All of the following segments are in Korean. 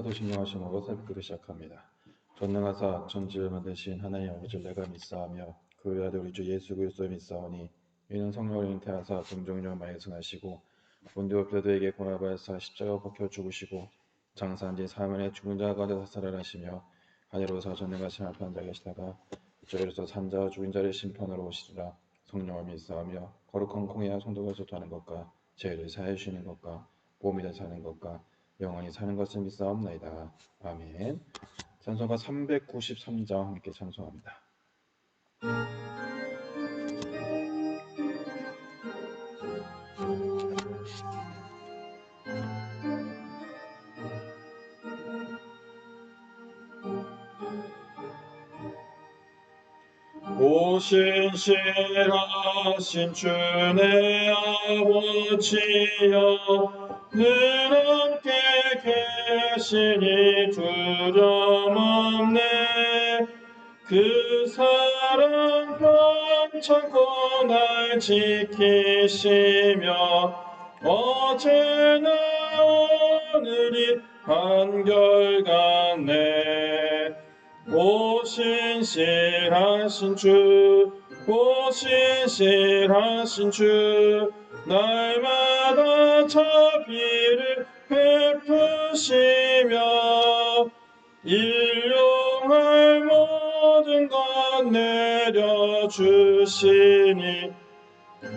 사도신령하신 것을 뵙기로 시작합니다. 전능하사 천지를 만드신 하나님 아버지를 내가 믿사하며 그 외아들 우리 주 예수 그리스도를 믿사오니 이는 성령을 잉태하사 많이 승하시고 본디오 빌라도에게 고나바에서 십자가 벗겨 죽으시고 장사한 지 사흘 죽은 자 가운데서 살아나시며 하늘로서 전능하신 앞에 앉아 계시다가 저리로서 산자와 죽은 자를 심판하러 오시리라 성령을 믿사하며 거룩한 공의와 성도가 소통하는 것과 죄를 사해 주시는 것과 보험이 사는 것과 영원히 사는 것을 믿사옵나이다. 아멘. 찬송가 393장 함께 찬송합니다. 오신실하신 주내 아버지여 늘 계시니 두려움없네. 그 사랑 편찮고 날 지키시며 어제나 오늘이 한결같네. 오신실하신 주 오신실하신 주 날마다 자비를 베푸 시며 일용할 모든 것 내려주시니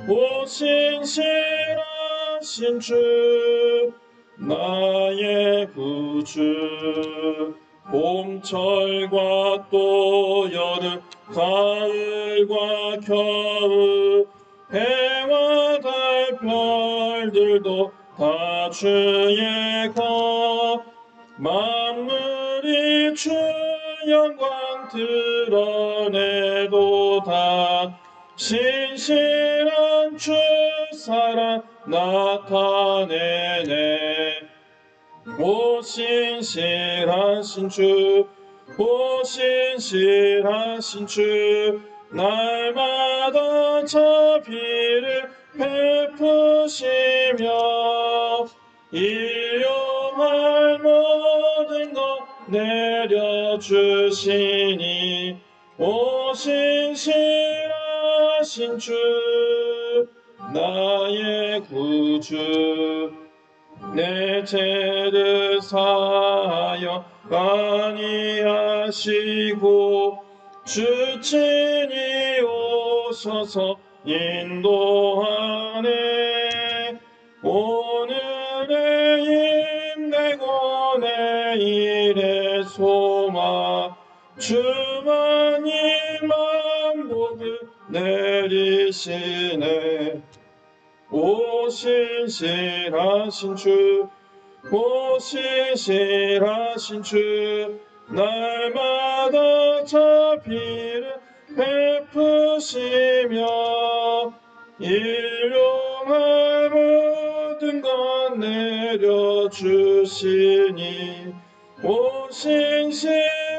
오신 실하신 주 나의 구주 봄철과 또 여름 가을과 겨울 해와 달 별들도 다 주의 것 만물이 주 영광 드러내도다 신실한 주 사랑 나타내네. 오 신실하신 주 오 신실하신 주 날마다 자비를 베푸시며 일용할 모든 것 내려주시니 오신 실하신 주 나의 구주 내 죄를 사하여 아니하시고 주친이 오셔서 인도하네 주만이 만 복을 내리시네. 오신실하신 주 오신실하신 주 날마다 자비를 베푸시며 일용할 모든 것 내려주시니 오신실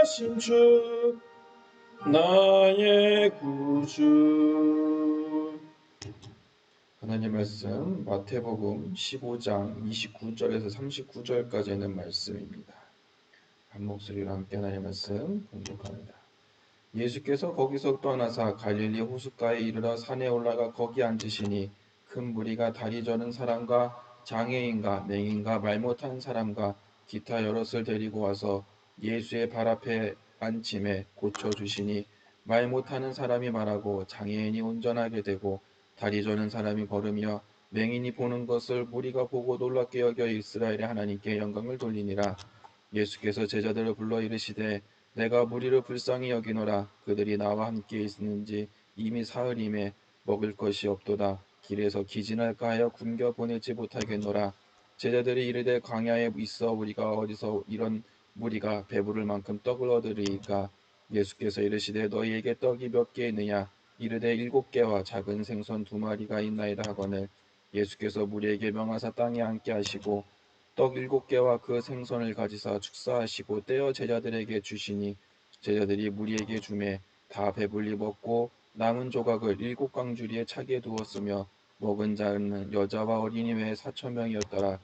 하신 주 나의 구주 하나님 말씀 마태복음 15장 29절에서 39절까지 있는 말씀입니다. 한 목소리로 함께 하나님 말씀 공독합니다. 예수께서 거기서 떠나사 갈릴리 호숫가에 이르러 산에 올라가 거기 앉으시니 큰 무리가 다리 저는 사람과 장애인과 맹인과 말 못한 사람과 기타 여럿을 데리고 와서 예수의 발 앞에 앉힘에 고쳐 주시니 말 못하는 사람이 말하고 장애인이 운전하게 되고 다리 저는 사람이 걸으며 맹인이 보는 것을 무리가 보고 놀랍게 여겨 이스라엘의 하나님께 영광을 돌리니라. 예수께서 제자들을 불러 이르시되 내가 무리를 불쌍히 여기노라. 그들이 나와 함께 있는지 이미 사흘임에 먹을 것이 없도다. 길에서 기진할까 하여 굶겨 보내지 못하겠노라. 제자들이 이르되 광야에 있어 우리가 어디서 이런 무리가 배부를 만큼 떡을 얻으리이까 예수께서 이르시되 너희에게 떡이 몇 개 있느냐? 이르되 일곱 개와 작은 생선 두 마리가 있나이다 하거늘 예수께서 무리에게 명하사 땅에 앉게 하시고 떡 일곱 개와 그 생선을 가지사 축사하시고 떼어 제자들에게 주시니 제자들이 무리에게 주매 다 배불리 먹고 남은 조각을 일곱 강주리에 차게 두었으며 먹은 자는 여자와 어린이 외에 사천 명이었더라.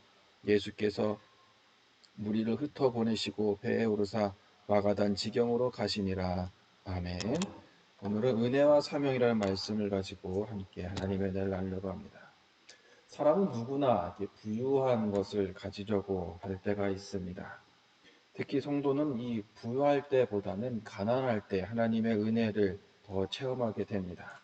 예수께서 무리를 흩어 보내시고 배에 오르사 마가단 지경으로 가시니라. 아멘. 오늘은 은혜와 사명이라는 말씀을 가지고 함께 하나님의 은혜를 나누려고 합니다. 사람은 누구나 부유한 것을 가지려고 할 때가 있습니다. 특히 성도는 이 부유할 때보다는 가난할 때 하나님의 은혜를 더 체험하게 됩니다.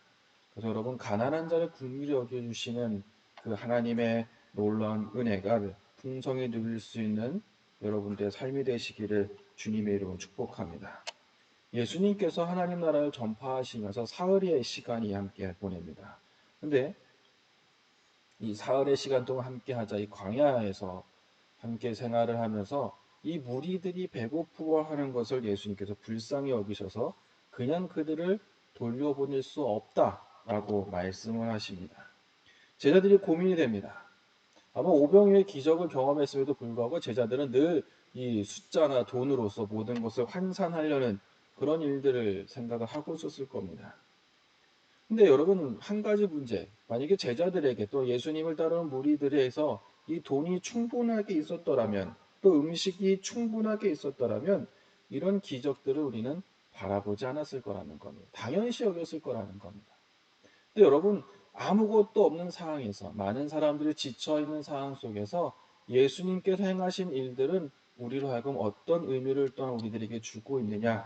그래서 여러분 가난한 자를 긍휼히 여겨주시는 그 하나님의 놀라운 은혜가 풍성히 누릴 수 있는 여러분들의 삶이 되시기를 주님의 이름으로 축복합니다. 예수님께서 하나님 나라를 전파하시면서 사흘의 시간이 함께 보냅니다. 근데 이 사흘의 시간 동안 함께 하자 이 광야에서 함께 생활을 하면서 이 무리들이 배고프워하는 것을 예수님께서 불쌍히 여기셔서 그냥 그들을 돌려보낼 수 없다라고 말씀을 하십니다. 제자들이 고민이 됩니다. 아마 오병이의 기적을 경험했음에도 불구하고 제자들은 늘 이 숫자나 돈으로서 모든 것을 환산하려는 그런 일들을 생각을 하고 있었을 겁니다. 근데 여러분 한 가지 문제 만약에 제자들에게 또 예수님을 따르는 무리들에서 이 돈이 충분하게 있었더라면 또 음식이 충분하게 있었더라면 이런 기적들을 우리는 바라보지 않았을 거라는 겁니다. 당연시 여겼을 거라는 겁니다. 근데 여러분 아무것도 없는 상황에서 많은 사람들이 지쳐 있는 상황 속에서 예수님께서 행하신 일들은 우리로 하여금 어떤 의미를 또한 우리들에게 주고 있느냐?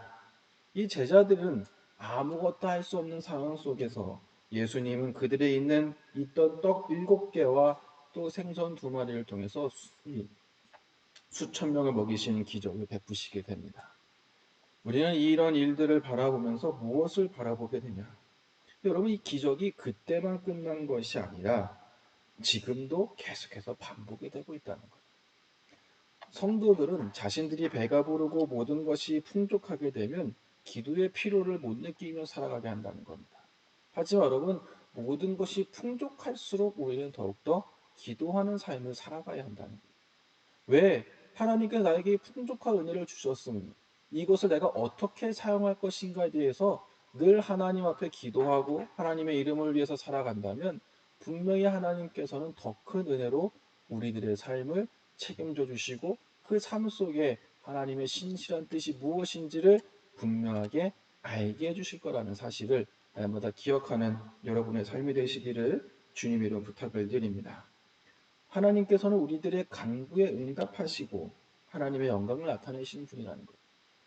이 제자들은 아무것도 할 수 없는 상황 속에서 예수님은 그들의 있는 있던 떡 일곱 개와 또 생선 두 마리를 통해서 수, 수천 명을 먹이시는 기적을 베푸시게 됩니다. 우리는 이런 일들을 바라보면서 무엇을 바라보게 되냐? 여러분 이 기적이 그때만 끝난 것이 아니라 지금도 계속해서 반복이 되고 있다는 거예요. 성도들은 자신들이 배가 부르고 모든 것이 풍족하게 되면 기도의 피로를 못 느끼며 살아가게 한다는 겁니다. 하지만 여러분 모든 것이 풍족할수록 우리는 더욱더 기도하는 삶을 살아가야 한다는 거예요. 왜? 하나님께서 나에게 풍족한 은혜를 주셨으니 이것을 내가 어떻게 사용할 것인가에 대해서 늘 하나님 앞에 기도하고 하나님의 이름을 위해서 살아간다면 분명히 하나님께서는 더 큰 은혜로 우리들의 삶을 책임져 주시고 그 삶 속에 하나님의 신실한 뜻이 무엇인지를 분명하게 알게 해주실 거라는 사실을 날마다 기억하는 여러분의 삶이 되시기를 주님 이름 부탁을 드립니다. 하나님께서는 우리들의 간구에 응답하시고 하나님의 영광을 나타내시는 분이라는 거예요.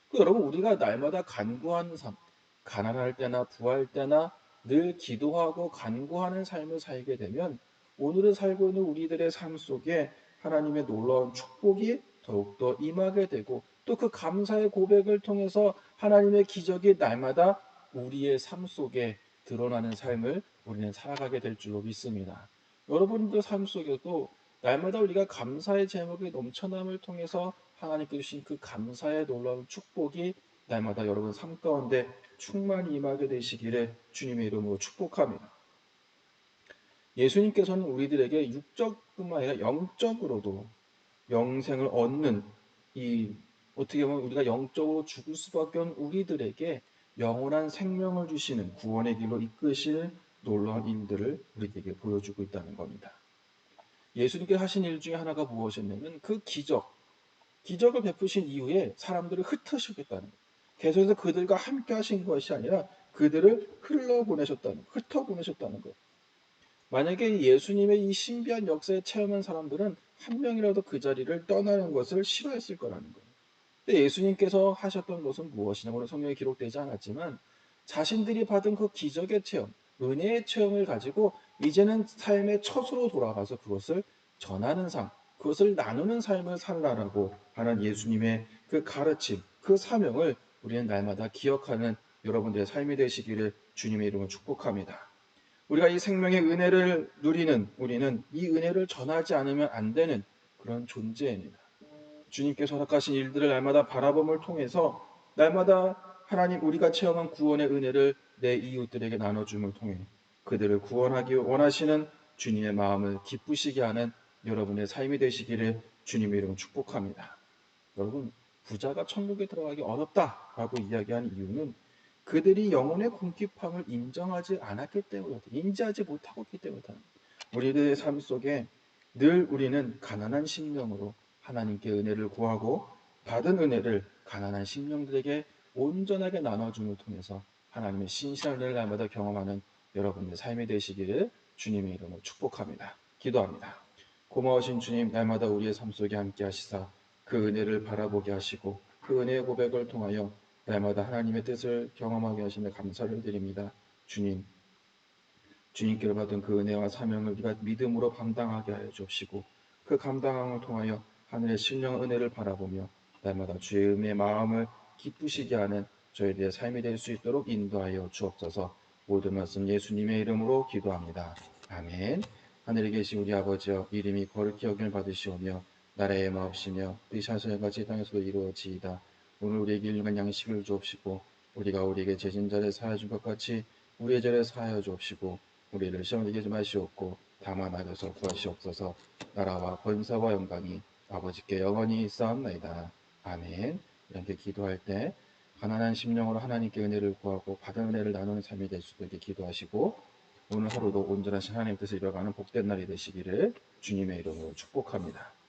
그 여러분 우리가 날마다 간구하는 삶, 가난할 때나 부할 때나 늘 기도하고 간구하는 삶을 살게 되면 오늘을 살고 있는 우리들의 삶 속에 하나님의 놀라운 축복이 더욱더 임하게 되고 또 그 감사의 고백을 통해서 하나님의 기적이 날마다 우리의 삶 속에 드러나는 삶을 우리는 살아가게 될 줄로 믿습니다. 여러분들 삶 속에도 날마다 우리가 감사의 제목의 넘쳐남을 통해서 하나님께 주신 그 감사의 놀라운 축복이 날마다 여러분 삶 가운데 충만히 임하게 되시기를 주님의 이름으로 축복합니다. 예수님께서는 우리들에게 육적뿐만 아니라 영적으로도 영생을 얻는 이 어떻게 보면 우리가 영적으로 죽을 수밖에 없는 우리들에게 영원한 생명을 주시는 구원의 길로 이끄시는 놀라운 일들을 우리에게 보여주고 있다는 겁니다. 예수님께서 하신 일 중에 하나가 무엇이었냐면 그 기적, 기적을 베푸신 이후에 사람들을 흩으셨겠다는 거예요. 계속해서 그들과 함께 하신 것이 아니라 그들을 흘러 보내셨다는, 흩어 보내셨다는 거예요. 만약에 예수님의 이 신비한 역사에 체험한 사람들은 한 명이라도 그 자리를 떠나는 것을 싫어했을 거라는 거예요. 근데 예수님께서 하셨던 것은 무엇이냐? 물론 성경에 기록되지 않았지만 자신들이 받은 그 기적의 체험, 은혜의 체험을 가지고 이제는 삶의 첫으로 돌아가서 그것을 전하는 삶, 그것을 나누는 삶을 살라라고 하는 예수님의 그 가르침, 그 사명을 우리는 날마다 기억하는 여러분들의 삶이 되시기를 주님의 이름으로 축복합니다. 우리가 이 생명의 은혜를 누리는 우리는 이 은혜를 전하지 않으면 안 되는 그런 존재입니다. 주님께서 허락하신 일들을 날마다 바라봄을 통해서 날마다 하나님 우리가 체험한 구원의 은혜를 내 이웃들에게 나눠줌을 통해 그들을 구원하기 원하시는 주님의 마음을 기쁘시게 하는 여러분의 삶이 되시기를 주님의 이름으로 축복합니다. 여러분 부자가 천국에 들어가기 어렵다라고 이야기한 이유는 그들이 영혼의 궁핍함을 인정하지 않았기 때문이다. 인지하지 못하고 있기 때문이다. 우리들의 삶 속에 늘 우리는 가난한 심령으로 하나님께 은혜를 구하고 받은 은혜를 가난한 심령들에게 온전하게 나눠줌을 통해서 하나님의 신실한 은혜를 날마다 경험하는 여러분의 삶이 되시기를 주님의 이름으로 축복합니다. 기도합니다. 고마우신 주님 날마다 우리의 삶 속에 함께 하시사 그 은혜를 바라보게 하시고 그 은혜의 고백을 통하여 날마다 하나님의 뜻을 경험하게 하시며 감사를 드립니다. 주님 주님께로 받은 그 은혜와 사명을 우리가 믿음으로 감당하게 하여 주옵시고 그 감당함을 통하여 하늘의 신령 은혜를 바라보며 날마다 주의 은혜의 마음을 기쁘시게 하는 저희들의 삶이 될 수 있도록 인도하여 주옵소서 모든 말씀 예수님의 이름으로 기도합니다. 아멘 하늘에 계신 우리 아버지여 이름이 거룩히 여김을 받으시오며 나라의 마옵시며 뜻이 하늘과 같이 땅에서도 이루어지이다 오늘 우리에게 일용할 양식을 주옵시고 우리가 우리에게 죄진 자를 사하여 준 것 같이 우리의 죄를 사하여 주옵시고 우리를 시험에 이기지 마시옵고 다만 하여서 구하시옵소서 나라와 권사와 영광이 아버지께 영원히 있사옵나이다. 아멘. 이렇게 기도할 때 가난한 심령으로 하나님께 은혜를 구하고 받은 은혜를 나누는 삶이 될 수도 있게 기도하시고 오늘 하루도 온전하신 하나님 뜻을 이뤄가는 복된 날이 되시기를 주님의 이름으로 축복합니다.